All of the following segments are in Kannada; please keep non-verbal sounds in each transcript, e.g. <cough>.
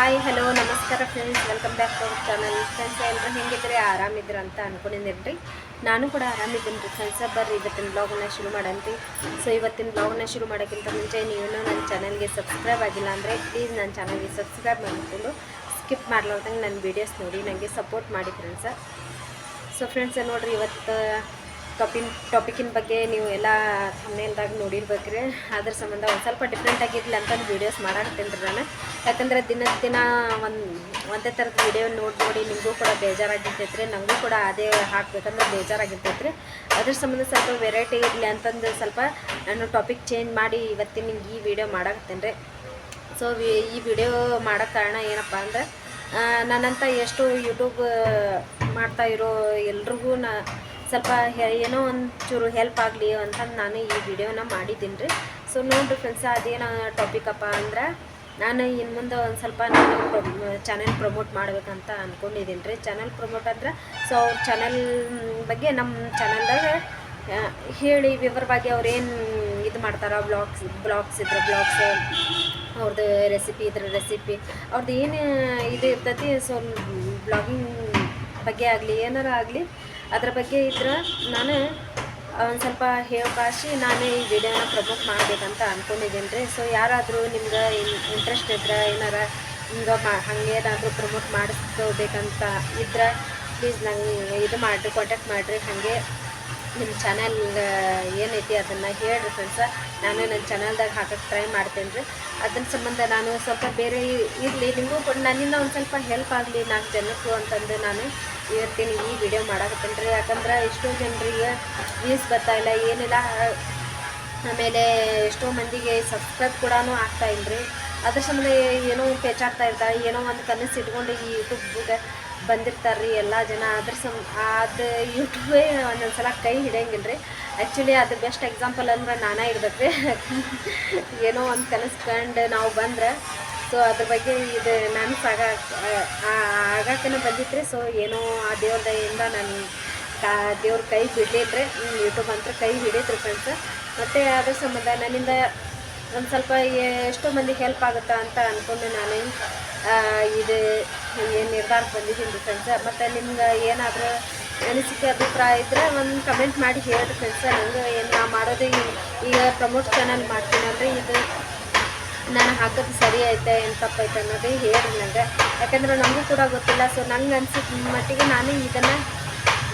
ಹಾಯ್ ಹಲೋ ನಮಸ್ಕಾರ friends welcome back to our channel friends ಎಲ್ಲರೂ ಹೆಂಗಿದ್ರೆ ಆರಾಮಿದ್ರು ಅಂತ ಅನ್ಕೊಂಡಿದ್ದೀನಿ ರೀ. ನಾನು ಕೂಡ ಆರಾಮಿದ್ದೀನಿ ರೀ ಫ್ರೆಂಡ್ಸ್ ಬರ್ರಿ, ಇವತ್ತಿನ ಬ್ಲಾಗ್ನ ಶುರು ಮಾಡಂತ್ರಿ. ಸೊ ಇವತ್ತಿನ ಬ್ಲಾಗ್ನ ಶುರು ಮಾಡೋಕ್ಕಿಂತ ಮುಂಚೆ ನೀವು ನನ್ನ ಚಾನಲ್ಗೆ ಸಬ್ಸ್ಕ್ರೈಬ್ ಆಗಿಲ್ಲ ಅಂದರೆ ಪ್ಲೀಸ್ ನನ್ನ ಚಾನಲ್ಗೆ ಸಬ್ಸ್ಕ್ರೈಬ್ ಮಾಡಿಕೊಂಡು ಸ್ಕಿಪ್ ಮಾಡ್ಲಾರ್ದಂಗೆ ನನ್ನ ವೀಡಿಯೋಸ್ ನೋಡಿ ನನಗೆ ಸಪೋರ್ಟ್ ಮಾಡಿ ಫ್ರೆಂಡ್ಸ ಸೊ ಫ್ರೆಂಡ್ಸ್ ನೋಡಿರಿ, ಇವತ್ತು ಟಾಪಿನ್ ಟಾಪಿಕಿನ ಬಗ್ಗೆ ನೀವು ಎಲ್ಲ ಥಮ್ನೇಲ್ದಾಗ ನೋಡಿರ್ಬೇಕ್ರಿ. ಅದ್ರ ಸಂಬಂಧ ಒಂದು ಸ್ವಲ್ಪ ಡಿಫ್ರೆಂಟ್ ಆಗಿರಲಿ ಅಂತಂದು ವೀಡಿಯೋಸ್ ಮಾಡಾಕತ್ತೀನಿ ರೀ ನಾನು. ಯಾಕಂದ್ರೆ ದಿನ ದಿನ ಒಂದು, ಒಂದೇ ಥರದ ವೀಡಿಯೋ ನೋಡಿ ನೋಡಿ ನಿಮಗೂ ಕೂಡ ಬೇಜಾರಾಗಿರ್ತೈತೆ ರೀ ನನಗೂ ಕೂಡ ಅದೇ ಹಾಕ್ಬೇಕಂದ್ರೆ ಬೇಜಾರಾಗಿರ್ತೈತೆ ರೀ ಅದ್ರ ಸಂಬಂಧ ಸ್ವಲ್ಪ ವೆರೈಟಿ ಇರಲಿ ಅಂತಂದು ಸ್ವಲ್ಪ ನಾನು ಟಾಪಿಕ್ ಚೇಂಜ್ ಮಾಡಿ ಇವತ್ತಿನ ನಿಮ್ಗೆ ಈ ವಿಡಿಯೋ ಮಾಡಾಕ್ತೇನೆ ರೀ. ಸೊ ಈ ವಿಡಿಯೋ ಮಾಡೋ ಕಾರಣ ಏನಪ್ಪ ಅಂದ್ರೆ ನಾನಂತ ಎಷ್ಟು ಯೂಟ್ಯೂಬ್ ಮಾಡ್ತಾ ಇರೋ ಎಲ್ರಿಗೂ ನಾ ಸ್ವಲ್ಪ ಏನೋ ಒಂಚೂರು ಹೆಲ್ಪ್ ಆಗಲಿ ಅಂತಂದು ನಾನು ಈ ವಿಡಿಯೋನ ಮಾಡಿದ್ದೀನಿ ರೀ. ಸೊ ನೋಡಿರಿ ಫ್ರೆಂಡ್ಸ್ ಅದೇನು ಟಾಪಿಕಪ್ಪ ಅಂದ್ರೆ ನಾನು ಇನ್ನು ಮುಂದೆ ಒಂದು ಸ್ವಲ್ಪ ನಾನು ಚಾನೆಲ್ ಪ್ರಮೋಟ್ ಮಾಡ್ಬೇಕಂತ ಅಂದ್ಕೊಂಡಿದ್ದೀನಿ ರೀ. ಚಾನಲ್ ಪ್ರಮೋಟ್ ಅಂದ್ರೆ ಸೊ ಅವ್ರ ಚಾನಲ್ ಬಗ್ಗೆ ನಮ್ಮ ಚಾನಲ್ದಾಗ ಹೇಳಿ ವಿವರವಾಗಿ ಅವ್ರೇನು ಇದು ಮಾಡ್ತಾರ ಬ್ಲಾಗ್ಸ್ ಬ್ಲಾಗ್ಸ್ ಇದ್ರ ಬ್ಲಾಗ್ಸ್ ಅವ್ರದ್ದು ರೆಸಿಪಿ ಇದ್ರ ರೆಸಿಪಿ ಅವ್ರದ್ದು ಏನು ಇದು ಇರ್ತೈತಿ ಸೊ ಬ್ಲಾಗಿಂಗ್ ಬಗ್ಗೆ ಆಗಲಿ, ಏನಾರ ಆಗಲಿ ಅದ್ರ ಬಗ್ಗೆ ಇದ್ರೆ ನಾನು ಒಂದು ಸ್ವಲ್ಪ ಹೇಳ್ಕಾಶಿ ನಾನೇ ಈ ವಿಡಿಯೋನ ಪ್ರಮೋಟ್ ಮಾಡಬೇಕಂತ ಅಂದ್ಕೊಂಡಿದ್ದೀನಿ ರೀ ಸೊ ಯಾರಾದರೂ ನಿಮ್ಗೆ ಇಂಟ್ರೆಸ್ಟ್ ಇದ್ರೆ, ಏನಾರ ಹಿಂಗೆ ಮಾ ಹಂಗೇನಾದರೂ ಪ್ರಮೋಟ್ ಮಾಡಿಸ್ಕೋಬೇಕಂತ ಇದ್ರೆ ಪ್ಲೀಸ್ ನಂಗೆ ಇದು ಮಾಡಿರಿ ಕಾಂಟ್ಯಾಕ್ಟ್ ಮಾಡಿರಿ. ಹಾಗೆ ನಿಮ್ಮ ಚಾನಲ್ ಏನೈತಿ ಅದನ್ನು ಹೇಳಿರಿ ಫ್ರೆಂಡ್ಸ ನಾನು ನನ್ನ ಚಾನಲ್ದಾಗ ಹಾಕಕ್ಕೆ ಟ್ರೈ ಮಾಡ್ತೇನೆ ರೀ ಅದ್ರ ಸಂಬಂಧ ನಾನು ಸ್ವಲ್ಪ ಬೇರೆ ಇರಲಿ, ನಿಮಗೂ ಕೂಡ ನನ್ನಿಂದ ಒಂದು ಸ್ವಲ್ಪ ಹೆಲ್ಪ್ ಆಗಲಿ ನಾಲ್ಕು ಜನಕ್ಕೂ ಅಂತಂದು ನಾನು ಇವತ್ತಿನ ಈ ವಿಡಿಯೋ ಮಾಡಾಕತ್ತೇನೆ ರೀ ಯಾಕಂದ್ರೆ ಎಷ್ಟೋ ಜನರಿಗೆ ವ್ಯೂಸ್ ಬರ್ತಾಯಿಲ್ಲ ಇಲ್ಲ, ಏನಿಲ್ಲ. ಆಮೇಲೆ ಎಷ್ಟೋ ಮಂದಿಗೆ ಸಬ್ಸ್ಕ್ರೈಬ್ ಕೂಡ ಆಗ್ತಾ ರೀ ಅದ್ರ ಸಂಬಂಧ ಏನೋ ಪೇಚಾಡ್ತಾ ಇರ್ತಾರೆ ಏನೋ ಒಂದು ಕನಸು ಇಟ್ಕೊಂಡು ಈ ಯೂಟ್ಯೂಬ್ಗೆ ಬಂದಿರ್ತಾರೆ ರೀ ಎಲ್ಲ ಜನ. ಅದ್ರ ಸಂ, ಅದು ಯೂಟ್ಯೂಬೇ ಒಂದೊಂದು ಸಲ ಕೈ ಹಿಡಿಯಂಗಿಲ್ಲ ರೀ ಆ್ಯಕ್ಚುಲಿ ಅದು ಬೆಸ್ಟ್ ಎಕ್ಸಾಂಪಲ್ ಅಂದ್ರೆ ನಾನೇ ಇರ್ಬೇಕು ರೀ <laughs> ಏನೋ ಒಂದು ಕನಸು ಕಂಡು ನಾವು ಬಂದ್ರೆ ಸೊ ಅದ್ರ ಬಗ್ಗೆ ಇದು ನಾನು ಸಾಗ ಆಗಾಕನ ಬಂದಿತ್ತು ಸೊ ಏನೋ ಆ ದೇವ್ರ ದಯಿಂದ ನಾನು ಕಾ, ದೇವ್ರ ಕೈ ಬಿಡ್ಲಿಲ್ರಿ ಯೂಟ್ಯೂಬ್ ಅಂತ ಕೈ ಹಿಡಿದ್ರು ಫ್ರೆಂಡ್ಸ್ ಮತ್ತು ಅದ್ರ ಸಂಬಂಧ ನನ್ನಿಂದ ಒಂದು ಸ್ವಲ್ಪ ಎಷ್ಟೋ ಮಂದಿಗೆ ಹೆಲ್ಪ್ ಆಗುತ್ತಾ ಅಂತ ಅಂದ್ಕೊಂಡು ನಾನು. ಇದು ಏನು ನಿರ್ಧಾರಕ್ಕೆ ಬಂದಿದ್ದೀನಿ ಫ್ರೆಂಡ್ಸ್ ಮತ್ತು ನಿಮ್ಗೆ ಏನಾದರೂ ಅನಿಸಿಕೆ, ಅಭಿಪ್ರಾಯ ಇದ್ದರೆ ಒಂದು ಕಮೆಂಟ್ ಮಾಡಿ ಹೇಳ್ರಿ ಫ್ರೆಂಡ್ಸ್ ನಂಗೆ ಏನು ನಾ ಮಾಡೋದು ಈಗ ಪ್ರಮೋಟ್ ಚಾನಲ್ ಮಾಡ್ತೀನಲ್ರಿ ಇದು ನಾನು ಹಾಕೋದು ಸರಿ ಐತೆ ಏನು ತಪ್ಪೈತೆ ಅನ್ನೋದು ಹೇಳಿ ನನಗೆ ಯಾಕಂದ್ರೆ ನಮಗೂ ಕೂಡ ಗೊತ್ತಿಲ್ಲ. ಸೊ ನಂಗೆ ಅನ್ಸಿದ ಮಟ್ಟಿಗೆ ನಾನು ಇದನ್ನು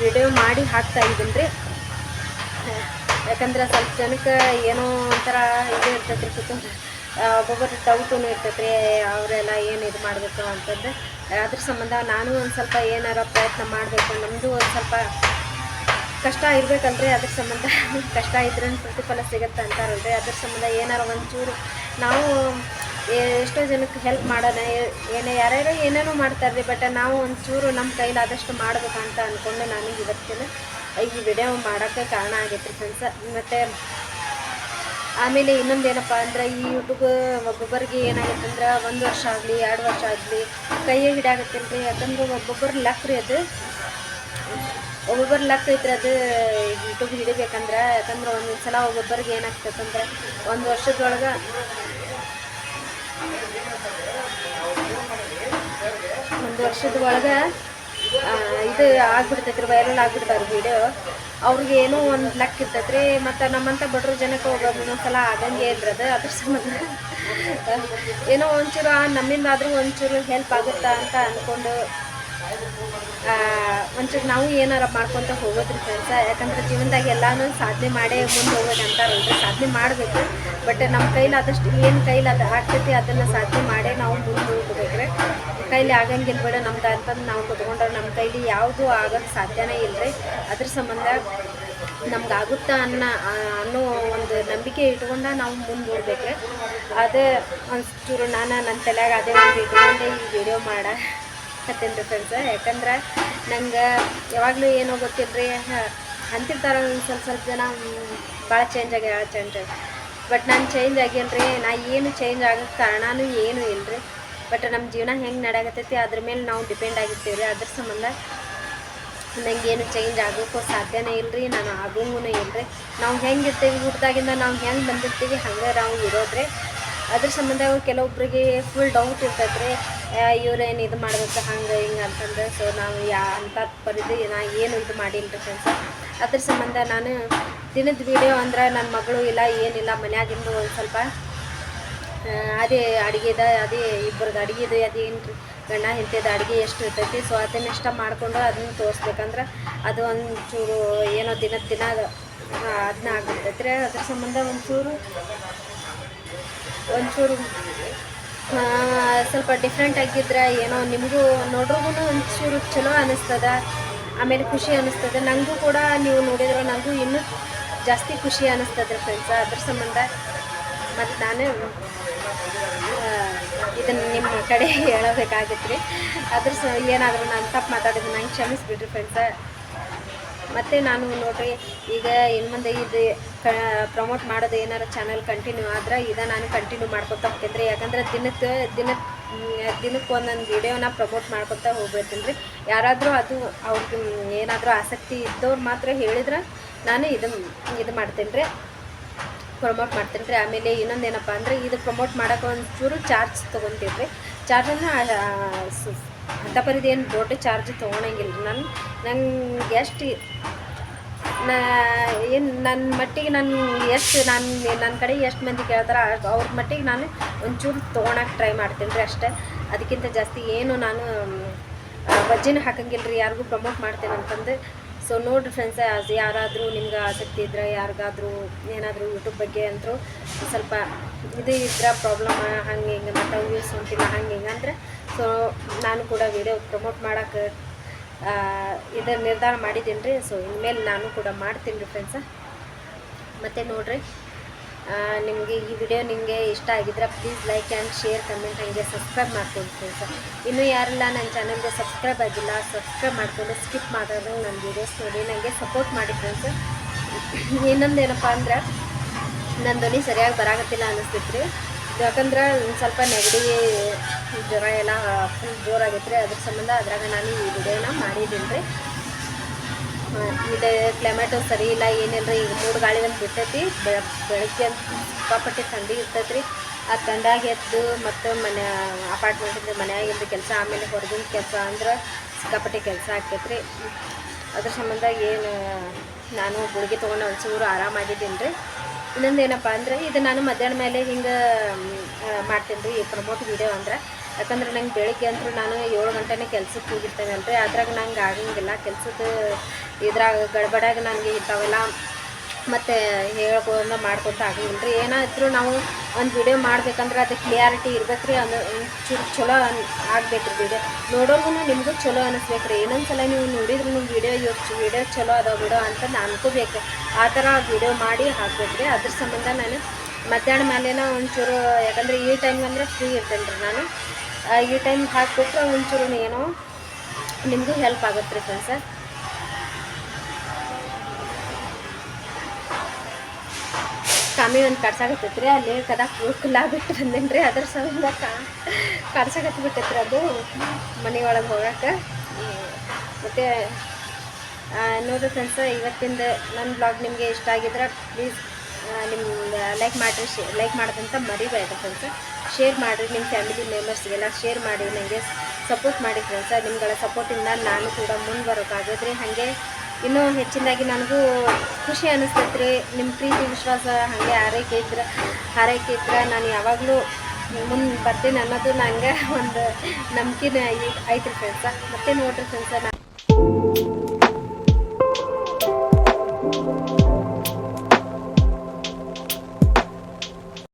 ವಿಡಿಯೋ ಮಾಡಿ ಹಾಕ್ತಾ ಇದ್ದೀನಿ ರೀ. ಯಾಕಂದ್ರೆ ಸ್ವಲ್ಪ ಜನಕ್ಕೆ ಏನೋ ಒಂಥರ ಇದು ಇರ್ತೈತೆ ರೀ ಒಬ್ಬೊಬ್ಬರು ಡೌಟೂ ಇರ್ತೈತೆ ರೀ, ಅವರೆಲ್ಲ ಏನು ಇದು ಮಾಡಬೇಕು ಅಂತಂದು ಅದ್ರ ಸಂಬಂಧ ನಾನು ಒಂದು ಸ್ವಲ್ಪ ಏನಾರ ಪ್ರಯತ್ನ ಮಾಡಬೇಕು. ನಮ್ಮದು ಒಂದು ಸ್ವಲ್ಪ ಕಷ್ಟ ಇರಬೇಕಂದ್ರೆ ಅದ್ರ ಸಂಬಂಧ <laughs> ಕಷ್ಟ ಇದ್ರೆ ಪ್ರತಿಫಲ ಸಿಗುತ್ತೆ ಅಂತಾರಲ್ರಿ? ಅದ್ರ ಸಂಬಂಧ ಏನಾರು ಒಂಚೂರು ನಾವು ಎಷ್ಟೋ ಜನಕ್ಕೆ ಹೆಲ್ಪ್ ಮಾಡೋಣ ಏನೇ ಯಾರ್ಯಾರೋ ಏನೇನೋ ಮಾಡ್ತಾರ್ರಿ ಬಟ್ ನಾವು ಒಂಚೂರು ನಮ್ಮ ಕೈಲಾದಷ್ಟು ಅಂತ ಅಂದ್ಕೊಂಡು ನಾನು ಇವತ್ತಿನ ಈ ವಿಡಿಯೋ ಮಾಡೋಕ್ಕೆ ಕಾರಣ ಆಗೈತೆ ರೀ ಫ್ರೆಂಡ್ಸ್ ಮತ್ತು ಆಮೇಲೆ ಇನ್ನೊಂದು ಏನಪ್ಪ ಅಂದ್ರೆ ಈ ಯೂಟ್ಯೂಬ್ ಒಬ್ಬೊಬ್ಬರಿಗೆ ಏನಾಗುತ್ತೆ ಅಂದ್ರೆ ಒಂದು ವರ್ಷ ಆಗಲಿ, ಎರಡು ವರ್ಷ ಆಗಲಿ ಕೈಯೇ ಹಿಡಿಯಾಗತ್ತಿಲ್ಲ ರೀ ಯಾಕಂದ್ರೆ ಒಬ್ಬೊಬ್ಬರು ಲಕ್ ರೀ ಅದು. ಒಬ್ಬೊಬ್ಬರ ಲಕ್ ಐತ್ರಿ ಅದು ಯೂಟ್ಯೂಬ್ ಹಿಡಿಬೇಕಂದ್ರೆ ಯಾಕಂದ್ರೆ ಒಂದೊಂದು ಸಲ ಒಬ್ಬೊಬ್ಬರಿಗೆ ಏನಾಗ್ತೈತಂದ್ರೆ ಒಂದು ವರ್ಷದೊಳಗೆ ಒಂದು ವರ್ಷದ ಒಳಗೆ ಇದು ಆಗ್ಬಿಡ್ತೈತೆ ರೀ ವೈರಲ್ ಆಗ್ಬಿಡ್ತಾರೆ ವೀಡಿಯೋ ಅವ್ರಿಗೆ ಏನೋ ಒಂದು ಲಕ್ ಇರ್ತೈತ್ರಿ ಮತ್ತು ನಮ್ಮಂಥ ಬಡ್ರ ಜನಕ್ಕೆ ಹೋಗೋದು ಒಂದೊಂದ್ಸಲ ಆಗಂಗೆ ಇಲ್ರಿ ಅದು ಅದ್ರ ಸಂಬಂಧ. ಏನೋ ಒಂಚೂರು ಆ, ನಮ್ಮಿಂದ ಆದರೂ ಒಂಚೂರು ಹೆಲ್ಪ್ ಆಗುತ್ತಾ ಅಂತ ಅಂದ್ಕೊಂಡು ಒಂಚೂರು ನಾವು ಏನಾರ ಮಾಡ್ಕೊತ ಹೋಗೋದ್ರಿ ಫ್ರೆಂಡ್ಸ ಯಾಕಂದ್ರೆ ಜೀವನದಾಗ ಎಲ್ಲಾನು ಸಾಧನೆ ಮಾಡೇ ಮುಂದೆ ಹೋಗೋದು ಅಂತಾರಲ್ರಿ, ಸಾಧನೆ ಮಾಡಬೇಕು. ಬಟ್ ನಮ್ಮ ಕೈಲಾದಷ್ಟು ಏನು ಕೈಲಿ ಅದು ಆಗ್ತೈತಿ ಅದನ್ನು ಸಾಧನೆ ಮಾಡೇ ನಾವು ಮುಂದೆ ಹೋಗ್ಬೇಕ್ರಿ. ಕೈಲಿ ಆಗಂಗಿಲ್ಲ ಬೇಡ ನಮ್ದು ಅಂತಂದು ನಾವು ಕುತ್ಕೊಂಡ್ರೆ ನಮ್ಮ ಕೈಲಿ ಯಾವುದು ಆಗೋದು ಸಾಧ್ಯನೇ ಇಲ್ಲರಿ ಅದ್ರ ಸಂಬಂಧ ನಮ್ಗೆ ಆಗುತ್ತಾ ಅನ್ನೋ ಅನ್ನೋ ಒಂದು ನಂಬಿಕೆ ಇಟ್ಕೊಂಡ ನಾವು ಮುಂದೆ ಹೋಗ್ಬೇಕ್ರಿ. ಅದೇ ಚೂರು ನಾನು ನನ್ನ ತಲೆಯಾಗ ಅದೇ ಒಂದು ಇಟ್ಕೊಂಡೆ ಈ ವಿಡಿಯೋ ಮಾಡ. ಕತ್ತೇನೆ ರೀ ಫ್ರೆಂಡ್ಸ್ ಯಾಕಂದ್ರೆ ನಂಗೆ ಯಾವಾಗಲೂ ಏನೋ ಗೊತ್ತಿಲ್ರಿ ಅಂತಿರ್ತಾರೆ ಒಂದ್ ಸ್ವಲ್ಪ ಸ್ವಲ್ಪ ಜನ ಭಾಳ ಚೇಂಜ್ ಆಗ್ಯಾಳ ಚೇಂಜ್ ಬಟ್ ನಾನು ಚೇಂಜ್ ಆಗಿಲ್ರಿ ನಾ ಏನು ಚೇಂಜ್ ಆಗಕ್ಕೆ ಕಾರಣನೂ ಏನೂ ರೀ ಬಟ್ ನಮ್ಮ ಜೀವನ ಹೆಂಗೆ ನಡೆಯಕತ್ತೈತಿ, ಅದ್ರ ಮೇಲೆ ನಾವು ಡಿಪೆಂಡ್ ಆಗಿರ್ತೀವಿ ರೀ ಅದ್ರ ಸಂಬಂಧ ನಂಗೇನು ಚೇಂಜ್ ಆಗೋಕ್ಕೂ ಸಾಧ್ಯನೇ ಇಲ್ರಿ, ನಾನು ಆಗೋಂಗೂ ರೀ ನಾವು ಹೆಂಗೆ ಇರ್ತೀವಿ ಹುಟ್ಟಿದಾಗಿಂದ ನಾವು ಹೆಂಗೆ ಬಂದಿರ್ತೀವಿ, ಹಂಗೆ ನಾವು ಇರೋದ್ರಿ. ಅದ್ರ ಸಂಬಂಧ ಕೆಲವೊಬ್ಬರಿಗೆ ಫುಲ್ ಡೌಟ್ ಇರ್ತೈತೆ ರೀ ಇವ್ರೇನು ಇದು ಮಾಡ್ಬೇಕು, ಹಂಗೆ ಹಿಂಗೆ ಅಂತಂದು. ಸೊ ನಾವು ಯಾ, ಅಂತ ಪರಿಧಿ ನಾ ಏನು ಇದು ಮಾಡಿಲ್ಲ ಫ್ರೆಂಡ್ಸ್ ಅದ್ರ ಸಂಬಂಧ ನಾನು ದಿನದ ವಿಡಿಯೋ ಅಂದ್ರೆ ನನ್ನ ಮಗಳು ಇಲ್ಲ ಏನಿಲ್ಲ ಮನ್ಯಾಗಿಂದು ಒಂದು ಸ್ವಲ್ಪ ಅದೇ ಅಡುಗೆದ ಅದೇ ಇಬ್ಬರದ್ದು ಅಡುಗೆದು ಅದೇನು ಗಂಡ ಹೆಂಡತಿದ ಅಡುಗೆ ಎಷ್ಟು ಇರ್ತೈತಿ. ಸೊ ಅದನ್ನೆಷ್ಟ ಮಾಡಿಕೊಂಡು ಅದನ್ನ ತೋರಿಸ್ಬೇಕಂದ್ರೆ ಅದು ಒಂಚೂರು ಏನೋ ದಿನದ ದಿನ ಅದನ್ನ ಆಗಿರ್ತೈತ್ರಿ. ರೀ ಅದ್ರ ಸಂಬಂಧ ಒಂಚೂರು ಒಂಚೂರು ಸ್ವಲ್ಪ ಡಿಫ್ರೆಂಟ್ ಆಗಿದ್ರೆ ಏನೋ ನಿಮಗೂ ನೋಡ್ರಿಗೂ ಒಂಚೂರು ಚಲೋ ಅನ್ನಿಸ್ತದ ಆಮೇಲೆ ಖುಷಿ ಅನ್ನಿಸ್ತದೆ ನನಗೂ ಕೂಡ ನೀವು ನೋಡಿದ್ರೆ ನನಗೂ ಇನ್ನೂ ಜಾಸ್ತಿ ಖುಷಿ ಅನ್ನಿಸ್ತದೆ ಫ್ರೆಂಡ್ಸ್ ಅದ್ರ ಸಂಬಂಧ ಮತ್ತು ನಾನೇ ಇದನ್ನು ನಿಮ್ಮ ಕಡೆ <laughs> ಹೇಳಬೇಕಾಗಿತ್ತು ರೀ ಅದ್ರ ಸ ಏನಾದರೂ ನಾನು ತಪ್ಪು ಮಾತಾಡಿದ್ರೆ ನಂಗೆ ಕ್ಷಮಿಸ್ಬಿಡ್ರಿ ಫ್ರೆಂಡ್ಸ ಮತ್ತು ನಾನು ನೋಡ್ರಿ, ಈಗ ಇನ್ನು ಮುಂದೆ ಇದು ಪ್ರಮೋಟ್ ಮಾಡೋದು ಏನಾರ ಚಾನಲ್ ಕಂಟಿನ್ಯೂ ಆದ್ರೆ ಇದ ನಾನು ಕಂಟಿನ್ಯೂ ಮಾಡ್ಕೊತಾ ಹೋಗ್ತೀನಿ ರೀ ಯಾಕಂದ್ರೆ ದಿನಕ್ಕೆ, ದಿನ, ದಿನಕ್ಕೆ ಒಂದೊಂದು ವಿಡಿಯೋನ ಪ್ರಮೋಟ್ ಮಾಡ್ಕೊತಾ ಹೋಗ್ಬಿಡ್ತೀನಿ ರೀ ಯಾರಾದರೂ ಅದು ಅವ್ರಿಗೆ ಏನಾದರೂ ಆಸಕ್ತಿ ಇದ್ದವ್ರು ಮಾತ್ರ ಹೇಳಿದ್ರೆ ನಾನು ಇದು ಇದು ಮಾಡ್ತೀನಿ ರೀ ಪ್ರಮೋಟ್ ಮಾಡ್ತೀನಿ ರೀ ಆಮೇಲೆ ಇನ್ನೊಂದೇನಪ್ಪ ಅಂದರೆ ಇದು ಪ್ರಮೋಟ್ ಮಾಡೋಕೆ ಒಂಚೂರು ಚಾರ್ಜ್ ತೊಗೊತೀವಿ ರೀ ಚಾರ್ಜನ್ನು ಅಂಥ ಏನು ದೊಡ್ಡ ಚಾರ್ಜ್ ತೊಗೊಳಂಗಿಲ್ಲ. ನಾನು ನಂಗೆ ಎಷ್ಟು ನಾ, ಏನು ನನ್ನ ಮಟ್ಟಿಗೆ ನಾನು ಎಷ್ಟು ನಾನು ನನ್ನ ಕಡೆ ಎಷ್ಟು ಮಂದಿ ಕೇಳ್ತಾರೆ ಅವ್ರ ಮಟ್ಟಿಗೆ ನಾನು ಒಂಚೂರು ತೊಗೊಳಕ್ಕೆ ಟ್ರೈ ಮಾಡ್ತೀನಿ ರೀ ಅಷ್ಟೇ. ಅದಕ್ಕಿಂತ ಜಾಸ್ತಿ ಏನು ನಾನು ವಜ್ಜಿನ ಹಾಕಂಗಿಲ್ಲ ರೀ, ಯಾರಿಗೂ ಪ್ರಮೋಟ್ ಮಾಡ್ತೇನೆ ಅಂತಂದು. ಸೊ ನೋಡಿರಿ ಫ್ರೆಂಡ್ಸ್ ಅದು ಯಾರಾದರೂ ನಿಮ್ಗೆ ಆಸಕ್ತಿ ಇದ್ರೆ, ಯಾರಿಗಾದರೂ ಏನಾದರೂ ಯೂಟ್ಯೂಬ್ ಬಗ್ಗೆ ಅಂತರೂ ಸ್ವಲ್ಪ ಇದು ಇದ್ರೆ ಪ್ರಾಬ್ಲಮ್ ಹಂಗೆ ಹಿಂಗೆ, ಮತ್ತು ಯೂಸ್ ಹೊಂಟಿಲ್ಲ ಹಂಗೆ ಹಿಂಗೆ ಅಂದ್ರೆ ಸೊ ನಾನು ಕೂಡ ವಿಡಿಯೋ ಪ್ರಮೋಟ್ ಮಾಡೋಕ್ಕೆ ಇದು ನಿರ್ಧಾರ ಮಾಡಿದ್ದೀನಿ ರೀ ಸೊ ಇನ್ಮೇಲೆ ನಾನು ಕೂಡ ಮಾಡ್ತೀನಿ ರೀ ಫ್ರೆಂಡ್ಸ ಮತ್ತು ನೋಡಿರಿ ನಿಮಗೆ ಈ ವಿಡಿಯೋ ನಿಮಗೆ ಇಷ್ಟ ಆಗಿದ್ರೆ please like and share comment ಹಾಗೆ ಸಬ್ಸ್ಕ್ರೈಬ್ ಮಾಡ್ಕೊಂಡು ಫ್ರೆಂಡ್ಸ ಇನ್ನೂ ಯಾರೆಲ್ಲ ನನ್ನ ಚಾನಲ್ಗೆ ಸಬ್ಸ್ಕ್ರೈಬ್ ಆಗಿಲ್ಲ ಸಬ್ಸ್ಕ್ರೈಬ್ ಮಾಡ್ಕೊಂಡು ಸ್ಕಿಪ್ ಮಾಡೋದು ನನ್ನ ವೀಡಿಯೋಸ್ ನೋಡಿ ನನಗೆ ಸಪೋರ್ಟ್ ಮಾಡಿ ಫ್ರೆಂಡ್ಸ್ ಇನ್ನೊಂದು ಏನಪ್ಪ ಅಂದ್ರೆ ನನ್ನ ಧ್ವನಿ ಸರಿಯಾಗಿ ಬರಾಗತ್ತಿಲ್ಲ ಅನ್ನಿಸ್ತೈತೆ ರೀ ಯಾಕಂದ್ರೆ ಸ್ವಲ್ಪ ನೆಗಡಿ, ಜ್ವರ ಎಲ್ಲ ಫುಲ್ ಜೋರಾಗೈತೆ ರೀ ಅದ್ರ ಸಂಬಂಧ ಅದ್ರಾಗ ನಾನು ಈ ವಿಡಿಯೋನ ಮಾಡಿದ್ದೀನಿ ರೀ. ಇದು ಕ್ಲೈಮೇಟ್ ಸರಿ ಇಲ್ಲ, ಏನಿಲ್ಲ ರೀ ಈಗ ಮೂರು ಗಾಳಿ ಅಂತ ಬಿಟ್ಟೈತಿ. ಬೆಳ ಬೆಳಗ್ಗೆ ಸಿಕ್ಕಾಪಟ್ಟೆ ಥಂಡಿ ಇರ್ತೈತೆ ರೀ. ಆ ಥಂಡಾಗ ಎದ್ದು ಮತ್ತು ಮನೆ ಅಪಾರ್ಟ್ಮೆಂಟಿಂದ ಮನೆಯಾಗಿಂದ ಕೆಲಸ, ಆಮೇಲೆ ಹೊರಗಿನ ಕೆಲಸ ಅಂದ್ರೆ ಸಿಕ್ಕಾಪಟ್ಟೆ ಕೆಲಸ ಆಗ್ತೈತೆ ರೀ. ಅದ್ರ ಸಂಬಂಧ ಏನು, ನಾನು ಗುಳಿಗೆ ತೊಗೊಂಡು ಒಂಚೂರು ಆರಾಮಾಗಿದ್ದೀನಿ ರೀ. ಇನ್ನೊಂದು ಏನಪ್ಪ ಅಂದರೆ ಇದು ನಾನು ಮಧ್ಯಾಹ್ನ ಮೇಲೆ ಹಿಂಗೆ ಮಾಡ್ತೀನಿ ರೀ ಪ್ರಮೋಟ್ ವೀಡಿಯೋ ಅಂದ್ರೆ. ಯಾಕಂದ್ರೆ ನಂಗೆ ಬೆಳಿಗ್ಗೆ ಅಂತೂ ನಾನು ಏಳು ಗಂಟೆನೇ ಕೆಲ್ಸಕ್ಕೆ ಹೋಗಿರ್ತೇನೆ ಅಲ್ರಿ ಅದ್ರಾಗ ನಂಗೆ ಆಗಂಗಿಲ್ಲ. ಕೆಲ್ಸದ ಇದ್ರಾಗ ಗಡ್ಬಡಾಗ ನನಗೆ ಇಂಥವೆಲ್ಲ ಮತ್ತು ಹೇಳ್ಕೊಂಡು ಮಾಡ್ಕೊತ ಆಗಿಲ್ಲ ರೀ ಏನಾದರೂ ನಾವು ಒಂದು ವಿಡಿಯೋ ಮಾಡ್ಬೇಕಂದ್ರೆ ಅದು ಕ್ಲಿಯಾರಿಟಿ ಇರ್ಬೇಕು ರೀ ಅದು ಚೂರು ಚಲೋ ಆಗ್ಬೇಕು ರೀ ವಿಡಿಯೋ ನೋಡೋರ್ಗು ನಿಮಗೂ ಚಲೋ ಅನಿಸ್ಬೇಕು ರೀ ಇನ್ನೊಂದು ಸಲ ನೀವು ನೋಡಿದ್ರು ನಿಮ್ಮ ವಿಡಿಯೋ ಇವ್ ವಿಡಿಯೋ ಚಲೋ ಅದಾವ ಬಿಡೋ ಅಂತ ಅನ್ಕೋಬೇಕು ಆ ಥರ ವಿಡಿಯೋ ಮಾಡಿ ಹಾಕ್ಬೇಕು ರೀ ಅದ್ರ ಸಂಬಂಧ ನಾನು ಮಧ್ಯಾಹ್ನ ಮೇಲೇನ ಒಂಚೂರು, ಯಾಕಂದರೆ ಈ ಟೈಮ್ ಅಂದರೆ ಫ್ರೀ ಇರ್ತೇನೆ ರೀ ನಾನು ಈ ಟೈಮ್ ಹಾಕ್ಬಿಟ್ರೆ ಒಂಚೂರು ಏನೋ ನಿಮಗೂ ಹೆಲ್ಪ್ ಆಗುತ್ತೆ ರೀ ಫ್ರೆಂಡ್ಸ ಕಾಮಿ ಒಂದು ಕಡ್ಸಾಕತ್ತೈತೆ ರೀ ಅಲ್ಲಿ ಕದಾ ಕುಲ್ಲ ಬಿಟ್ಟು ಬಂದೇನಿ ರೀ ಅದ್ರ ಸಂಬಂಧ ಕಾ ಕಡ್ಸಾಕತ್ತು ಬಿಟ್ಟೈತೆ ರೀ ಅದು ಮನೆ ಒಳಗೆ ಹೋಗಕ್ಕೆ ಮತ್ತು ನೋಡಿ ಫ್ರೆಂಡ್ಸ್ ಇವತ್ತಿಂದ ನನ್ನ ಬ್ಲಾಗ್ ನಿಮಗೆ ಇಷ್ಟ ಆಗಿದ್ರೆ ಪ್ಲೀಸ್ ನಿಮ್ಮ ಲೈಕ್ ಮಾಡಿರಿ, ಶೇ ಲೈಕ್ ಮಾಡೋದಂತ ಮರಿಬೇಡ್ರಿ ಫ್ರೆಂಡ್ಸ್ ಶೇರ್ ಮಾಡಿರಿ ನಿಮ್ಮ ಫ್ಯಾಮಿಲಿ ಮೆಂಬರ್ಸ್ಗೆಲ್ಲ ಶೇರ್ ಮಾಡಿ ನನಗೆ ಸಪೋರ್ಟ್ ಮಾಡಿ ಫ್ರೆಂಡ್ಸ್ ನಿಮ್ಗಳ ಸಪೋರ್ಟಿಂದ ನಾನು ಕೂಡ ಮುಂದೆ ಬರೋಕ್ಕಾಗದ್ರಿ ಹಾಗೆ ಇನ್ನೂ ಹೆಚ್ಚಿನದಾಗಿ ನನಗೂ ಖುಷಿ ಅನಿಸ್ತೈತೆ ರೀ. ನಿಮ್ಮ ಪ್ರೀತಿ, ವಿಶ್ವಾಸ ಹಾಗೆ ಆರೈಕೆ ಇದ್ರೆ ಆರೈಕೆ ಇದ್ರೆ ನಾನು ಯಾವಾಗಲೂ ಮುಂದೆ ಬರ್ತೀನಿ ಅನ್ನೋದು ನಂಗೆ <laughs> ಒಂದು ನಂಬಿಕೆನೇ ಐತ್ರಿ ಫ್ರೆಂಡ್ಸ ಮತ್ತೆ ನೋಡ್ರಿ ಫ್ರೆಂಡ್ಸ